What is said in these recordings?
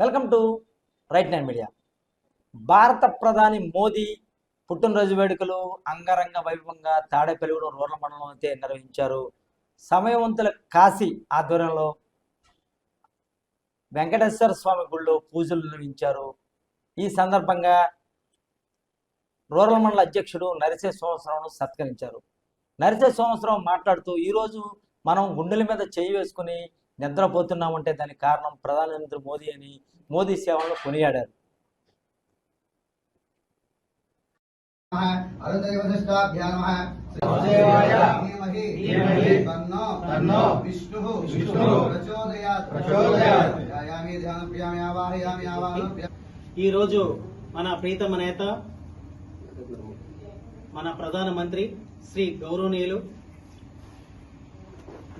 Welcome to right nine media. భారత ప్రధాని మోదీ పుట్టినరోజు వేడుకలు అంగరంగ వైభవంగా తాడేపల్లిగూడెం రూరల్ మండలం అయితే నిర్వహించారు. సమయవంతుల కాశీ ఆధ్వర్యంలో వెంకటేశ్వర స్వామి గుళ్ళో పూజలు నిర్వహించారు. ఈ సందర్భంగా రూరల్ మండల అధ్యక్షుడు నరిసే సంవత్సరంను సత్కరించారు. నరిసే సంవత్సరం మాట్లాడుతూ ఈరోజు మనం గుండెల మీద చేయి వేసుకుని నిద్రపోతున్నామంటే దానికి కారణం ప్రధానమంత్రి మోదీ అని మోదీ సేవలను కొనియాడారు. ఈరోజు మన ప్రీతమ నేత మన ప్రధానమంత్రి శ్రీ గౌరవనీయులు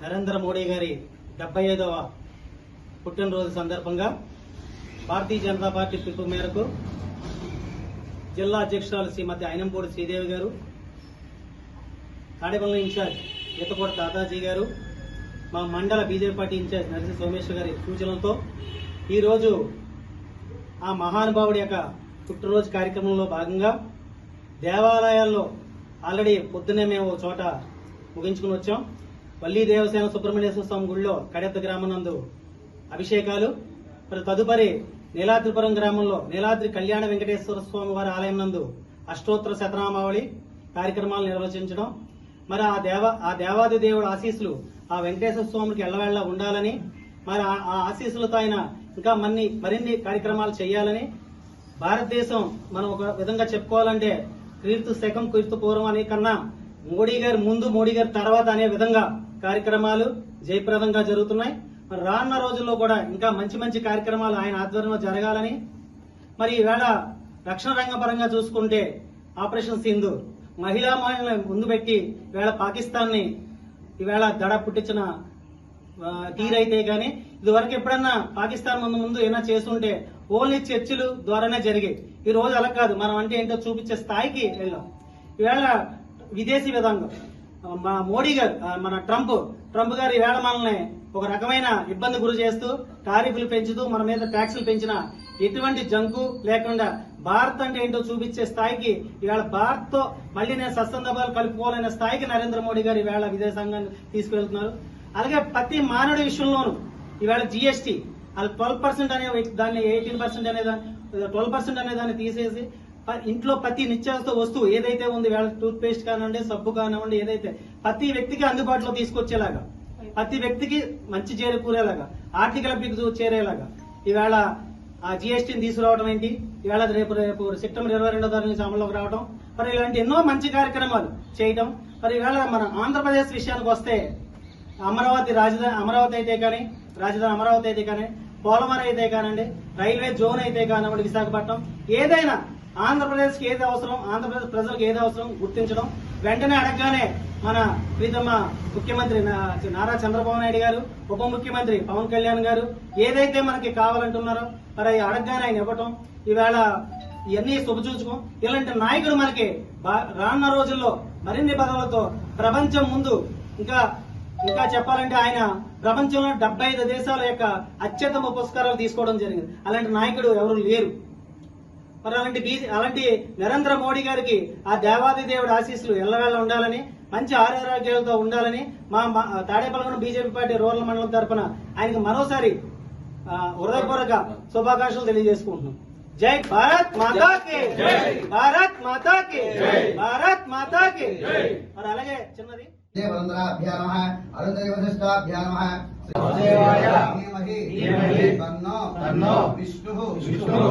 నరేంద్ర మోడీ గారి డెబ్బై ఐదవ పుట్టినరోజు సందర్భంగా భారతీయ జనతా పార్టీ పిలుపు మేరకు జిల్లా అధ్యక్షురాలు శ్రీమతి అయినంపూడి శ్రీదేవి గారు తాడేపల్లి ఇన్ఛార్జ్ ఈతకోట దాదాజీ గారు మా మండల BJP party in-charge Narasimha Someshwar గారి సూచనలతో ఈరోజు ఆ మహానుభావుడి యొక్క పుట్టినరోజు కార్యక్రమంలో భాగంగా దేవాలయాల్లో ఆల్రెడీ పొద్దున్నే మేము చోట ముగించుకుని వచ్చాం. వల్లీ దేవసేన సుబ్రహ్మణ్యేశ్వర స్వామి గుడిలో కడెత్త గ్రామం నందు అభిషేకాలు మరి తదుపరి నీలాద్రిపురం గ్రామంలో నీలాద్రి కళ్యాణ వెంకటేశ్వర స్వామి వారి ఆలయం నందు అష్టోత్తర శతనామావళి కార్యక్రమాలు నిర్వహించడం. మరి ఆ దేవ ఆ దేవాది దేవుడు ఆశీస్సులు ఆ వెంకటేశ్వర స్వామికి ఎల్లవేళ ఉండాలని మరి ఆ- ఆ ఆశీస్సులతో ఆయన ఇంకా మన్ని మరిన్ని కార్యక్రమాలు చేయాలని భారతదేశం మనం ఒక విధంగా చెప్పుకోవాలంటే క్రీస్తు శకం కీర్తు పూర్వం అనే కన్నా మోడీ గారి ముందు మోడీ గారి తర్వాత అనే విధంగా కార్యక్రమాలు జయప్రదంగా జరుగుతున్నాయి. మరి రానున్న రోజుల్లో కూడా ఇంకా మంచి మంచి కార్యక్రమాలు ఆయన ఆధ్వర్యంలో జరగాలని మరి ఈవేళ రక్షణ రంగ పరంగా చూసుకుంటే ఆపరేషన్ సింధు మహిళా మహిళలను ముందు పెట్టి ఈవేళ పాకిస్తాన్ని ఈవేళ దడ పుట్టించిన తీరైతే కానీ ఇదివరకు ఎప్పుడన్నా పాకిస్తాన్ ముందు ముందు ఏమైనా చేస్తుంటే ఓన్లీ చర్చలు ద్వారానే జరిగాయి. ఈ రోజు అలా కాదు. మనం అంటే ఏంటో చూపించే స్థాయికి వెళ్ళాం. ఈవేళ విదేశీ విధానం మా మోడీ గారు మన ట్రంప్ ట్రంప్ గారు ఈవేళ మనల్ని ఒక రకమైన ఇబ్బంది గురి చేస్తూ టారిఫ్లు పెంచుతూ మన మీద ట్యాక్సులు పెంచిన ఎటువంటి జంకు లేకుండా భారత్ అంటే ఏంటో చూపించే స్థాయికి ఇవాళ భారత్తో మళ్ళీ నేను సత్సందర్భాలు కలుపుకోవాలనే స్థాయికి నరేంద్ర మోడీ గారు ఈవేళ విదేశాంగాన్ని తీసుకువెళ్తున్నారు. అలాగే ప్రతి మానవుడి విషయంలోనూ ఈవేళ జిఎస్టీ అది ట్వెల్వ్ పర్సెంట్ అనే దాన్ని ఎయిటీన్ పర్సెంట్ అనే దాన్ని ట్వెల్వ్ పర్సెంట్ అనే దాన్ని తీసేసి ఇంట్లో ప్రతి నిత్యావసర వస్తువు ఏదైతే ఉంది వేళ టూత్ పేస్ట్ కానివ్వండి సబ్బు కానివ్వండి ఏదైతే ప్రతి వ్యక్తికి అందుబాటులో తీసుకొచ్చేలాగా ప్రతి వ్యక్తికి మంచి చేరుకునేలాగా ఆర్థిక లబ్ధికి చేరేలాగా. ఈవేళ ఆ జిఎస్టీని తీసుకురావడం ఏంటి? ఈవేళ రేపు రేపు సెప్టెంబర్ ఇరవై రెండో తారీఖు నుంచి అమల్లోకి రావడం. మరి ఇలాంటి ఎన్నో మంచి కార్యక్రమాలు చేయడం. మరి ఈవేళ మన ఆంధ్రప్రదేశ్ విషయానికి వస్తే అమరావతి రాజధాని అమరావతి అయితే కానీ రాజధాని అమరావతి అయితే కానీ పోలవరం అయితే కానివ్వండి రైల్వే జోన్ అయితే కానివ్వండి విశాఖపట్నం ఏదైనా ఆంధ్రప్రదేశ్కి ఏది అవసరం ఆంధ్రప్రదేశ్ ప్రజలకు ఏది అవసరం గుర్తించడం. వెంటనే అడగగానే మన ప్రీతమ్మ ముఖ్యమంత్రి నా- నారా చంద్రబాబు నాయుడు గారు ఉప ముఖ్యమంత్రి పవన్ కళ్యాణ్ గారు ఏదైతే మనకి కావాలంటున్నారో మరి అవి అడగగానే ఆయన ఇవ్వటం. ఈవేళ ఇవన్నీ శుభచూచుకో ఇలాంటి నాయకుడు మనకి బా- రానున్న రోజుల్లో మరిన్ని పదవులతో ప్రపంచం ముందు ఇంకా ఇంకా చెప్పాలంటే ఆయన ప్రపంచంలో డెబ్బై ఐదు దేశాల యొక్క అత్యుత్తమ పురస్కారాలు తీసుకోవడం జరిగింది. అలాంటి నాయకుడు ఎవరు లేరు. మరి అలాంటి బీ- అలాంటి నరేంద్ర మోడీ గారికి ఆ దేవాది దేవుడి ఆశీస్సులు ఎల్లవేళ ఉండాలని మంచి ఆరోగ్యాలతో ఉండాలని మా మా- తాడేపల్లిగూడెం బీజేపీ పార్టీ రూరల్ మండలం తరపున ఆయనకు మరోసారి హృదయపూర్వక శుభాకాంక్షలు తెలియజేసుకుంటున్నాం. జై భారత్ మాతా కి! భారత్ మాతా కి! భారత్ మాతా కి! మరి అలాగే చిన్నది. విష్ణుః విష్ణుః!